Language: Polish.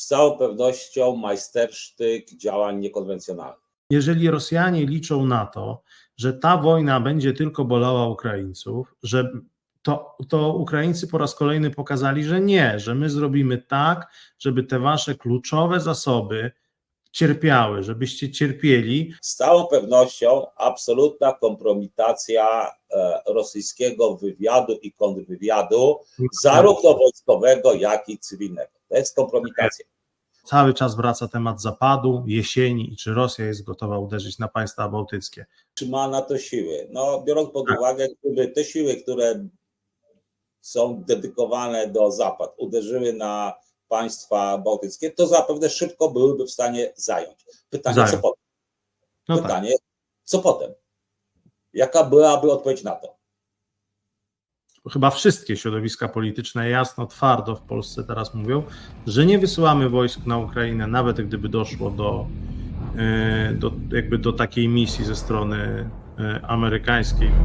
z całą pewnością majstersztyk działań niekonwencjonalnych. Jeżeli Rosjanie liczą na to, że ta wojna będzie tylko bolała Ukraińców, że to, to Ukraińcy po raz kolejny pokazali, że nie, że my zrobimy tak, żeby te wasze kluczowe zasoby cierpiały, żebyście cierpieli. Z całą pewnością absolutna kompromitacja e, rosyjskiego wywiadu i kontrwywiadu, zarówno wojskowego, jak i cywilnego. To jest kompromitacja. Cały czas wraca temat zapadu, jesieni i czy Rosja jest gotowa uderzyć na państwa bałtyckie. Czy ma na to siły? No, biorąc pod uwagę, gdyby te siły, które są dedykowane do Zapad, uderzyły na państwa bałtyckie, to zapewne szybko byłyby w stanie zająć. Pytanie, co potem? No tak. Pytanie, co potem? Jaka byłaby odpowiedź na to? Chyba wszystkie środowiska polityczne jasno, twardo w Polsce teraz mówią, że nie wysyłamy wojsk na Ukrainę, nawet gdyby doszło do, e, do, jakby do takiej misji ze strony e, amerykańskiej.